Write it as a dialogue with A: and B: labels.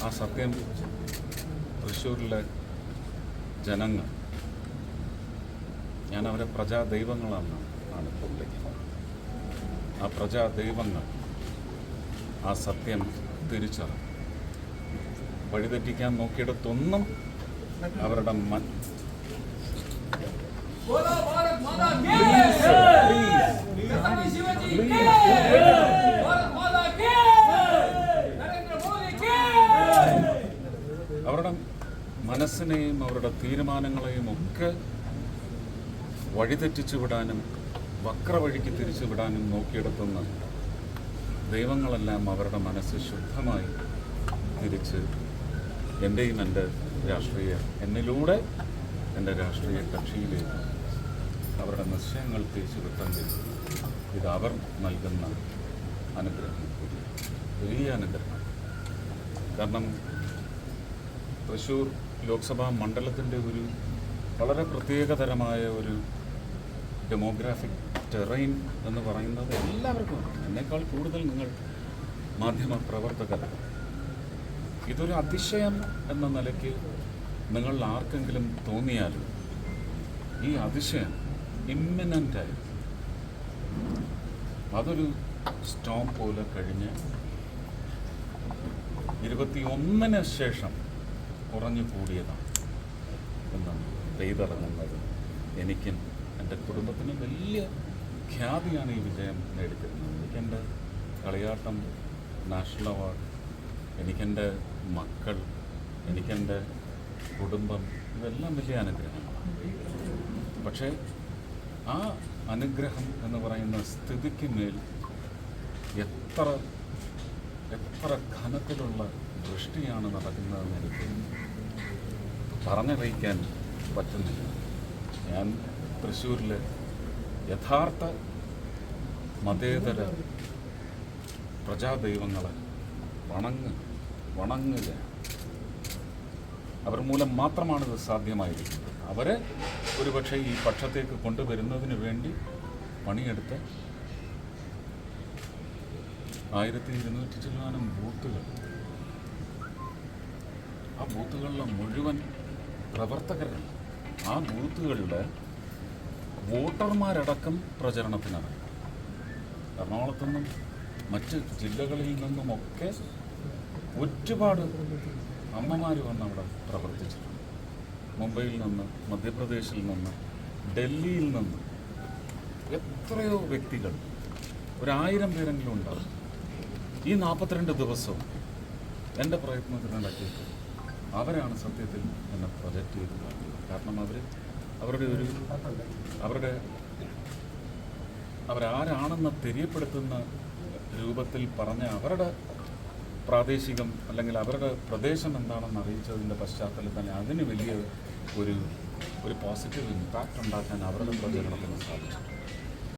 A: ആ സത്യം തൃശ്ശൂരിലെ ജനങ്ങൾ ഞാൻ അവരെ പ്രജാ ദൈവങ്ങളാണ് ആണ് ആ പ്രജാ ദൈവങ്ങൾ ആ സത്യം തിരിച്ചറിഞ്ഞു. വഴിതെറ്റിക്കാൻ നോക്കിയിടത്തൊന്നും അവരുടെ മൻ
B: പ്ലീസ് പ്ലീസ് പ്ലീസ്
A: അവരുടെ മനസ്സിനെയും അവരുടെ തീരുമാനങ്ങളെയും ഒക്കെ വഴിതെറ്റിച്ചു വിടാനും വക്രവഴിക്ക് തിരിച്ചു വിടാനും നോക്കിയെടുത്തുന്ന ദൈവങ്ങളെല്ലാം അവരുടെ മനസ്സ് ശുദ്ധമായി തിരിച്ച് എന്റെയും എന്റെ രാഷ്ട്രീയ എന്നിലൂടെ എന്റെ രാഷ്ട്രീയ കക്ഷിയിലേക്ക് അവരുടെ നിശ്ചയങ്ങൾ തിരിച്ചു വിട്ടെങ്കിൽ ഇത് അവർ നൽകുന്ന അനുഗ്രഹം വലിയ അനുഗ്രഹം. കാരണം തൃശ്ശൂർ ലോക്സഭാ മണ്ഡലത്തിന്റെ ഒരു വളരെ പ്രത്യേകതരമായ ഒരു ഡെമോഗ്രാഫിക് ടെറൈൻ എന്ന് പറയുന്നത് എല്ലാവർക്കും. എന്നേക്കാൾ കൂടുതൽ നിങ്ങൾ മാധ്യമ പ്രവർത്തകർ ഇതൊരു അതിശയം എന്ന നിലയ്ക്ക് നിങ്ങൾ ആർക്കെങ്കിലും തോന്നിയാലും ഈ അതിശയം ഇമ്മിനന്റായി അതൊരു സ്റ്റോം പോലെ കഴിഞ്ഞ് ഇരുപത്തി ഒന്നിന് ശേഷം കുറഞ്ഞു കൂടിയതാണ് എന്നാണ് പെയ്തിറങ്ങുന്നത് എനിക്കും എന്റെ കുടുംബത്തിനും വലിയ ഖ്യാതിയാണ് ഈ വിജയം നേടിത്തരുന്നത്. എനിക്കെന്റെ കളിയാട്ടം നാഷണൽ അവാർഡ് എനിക്കെന്റെ മക്കൾ എനിക്കെന്റെ കുടുംബം ഇതെല്ലാം വലിയ അനുഗ്രഹങ്ങളാണ്. പക്ഷേ ആ അനുഗ്രഹം എന്ന് പറയുന്ന സ്ഥിതിക്ക് മേൽ എത്ര എത്ര ഘനത്തിലുള്ള ദൃഷ്ടിയാണ് നടക്കുന്നതെന്ന് എനിക്ക് പറഞ്ഞറിയിക്കാൻ പറ്റുന്നില്ല. ഞാൻ തൃശ്ശൂരിൽ യഥാർത്ഥ മതേതര പ്രജാദൈവങ്ങളെ വണങ്ങ് വണങ്ങുക. അവർ മൂലം മാത്രമാണ് ഇത് സാധ്യമായിരിക്കുന്നത്. അവരെ ഒരുപക്ഷെ ഈ പക്ഷത്തേക്ക് കൊണ്ടുവരുന്നതിന് വേണ്ടി പണിയെടുത്ത് ആയിരത്തി ഇരുന്നൂറ്റി ചില്ലാനം ബൂത്തുകൾ ആ ബൂത്തുകളിലെ മുഴുവൻ പ്രവർത്തകരാണ് ആ ബൂത്തുകളുടെ വോട്ടർമാരടക്കം പ്രചരണത്തിനാണ്. എറണാകുളത്തു നിന്നും മറ്റ് ജില്ലകളിൽ നിന്നുമൊക്കെ ഒരുപാട് അമ്മമാർ വന്ന് അവിടെ പ്രവർത്തിച്ചിട്ടുണ്ട്. മുംബൈയിൽ നിന്ന് മധ്യപ്രദേശിൽ നിന്ന് ഡൽഹിയിൽ നിന്ന് എത്രയോ വ്യക്തികൾ ഒരായിരം പേരെങ്കിലും ഉണ്ടാവും. ഈ നാൽപ്പത്തിരണ്ട് ദിവസവും എന്റെ പ്രയത്നത്തിനിടയ്ക്ക് അവരാണ് സത്യത്തിൽ എന്നെ പ്രൊജക്റ്റ് ചെയ്ത് കാട്ടിയത് കാരണം അവർ അവരുടെ ഒരു അവരുടെ അവരാരാണെന്ന് തെര്യപ്പെടുത്തുന്ന രൂപത്തിൽ പറഞ്ഞ അവരുടെ പ്രാദേശികം അല്ലെങ്കിൽ അവരുടെ പ്രദേശം എന്താണെന്ന് അറിയിച്ചതിന്റെ പശ്ചാത്തലത്തിൽ തന്നെ അതിന് വലിയ ഒരു ഒരു പോസിറ്റീവ് ഇമ്പാക്റ്റ് ഉണ്ടാക്കാൻ അവരുടെ പ്രചരണത്തിന് സാധിച്ചിട്ടുണ്ട്.